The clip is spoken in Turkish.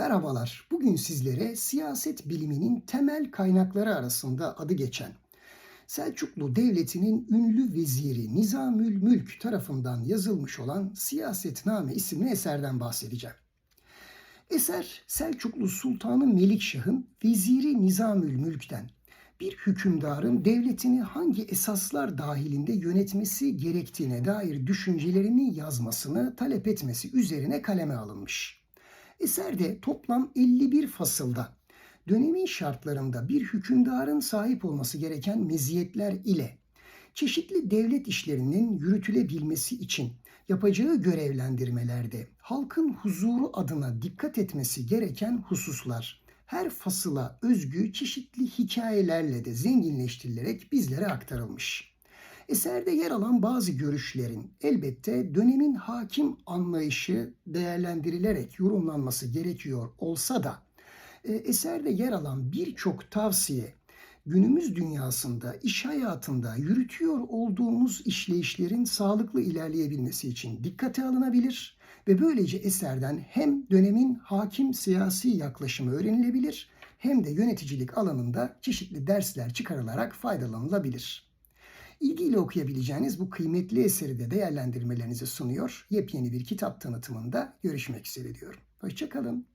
Merhabalar. Bugün sizlere siyaset biliminin temel kaynakları arasında adı geçen Selçuklu Devleti'nin ünlü veziri Nizamül Mülk tarafından yazılmış olan Siyasetname isimli eserden bahsedeceğim. Eser Selçuklu Sultanı Melikşah'ın veziri Nizamül Mülk'ten bir hükümdarın devletini hangi esaslar dahilinde yönetmesi gerektiğine dair düşüncelerini yazmasını talep etmesi üzerine kaleme alınmış. Eserde toplam 51 fasılda dönemin şartlarında bir hükümdarın sahip olması gereken meziyetler ile çeşitli devlet işlerinin yürütülebilmesi için yapacağı görevlendirmelerde halkın huzuru adına dikkat etmesi gereken hususlar her fasıla özgü çeşitli hikayelerle de zenginleştirilerek bizlere aktarılmış. Eserde yer alan bazı görüşlerin elbette dönemin hakim anlayışı değerlendirilerek yorumlanması gerekiyor olsa da e, eserde yer alan birçok tavsiye günümüz dünyasında, iş hayatında yürütüyor olduğumuz işleyişlerin sağlıklı ilerleyebilmesi için dikkate alınabilir ve böylece eserden hem dönemin hakim siyasi yaklaşımı öğrenilebilir hem de yöneticilik alanında çeşitli dersler çıkarılarak faydalanılabilir. İlgiyle okuyabileceğiniz bu kıymetli eseri de değerlendirmelerinizi sunuyor. Yepyeni bir kitap tanıtımında görüşmek üzere diyorum. Hoşçakalın.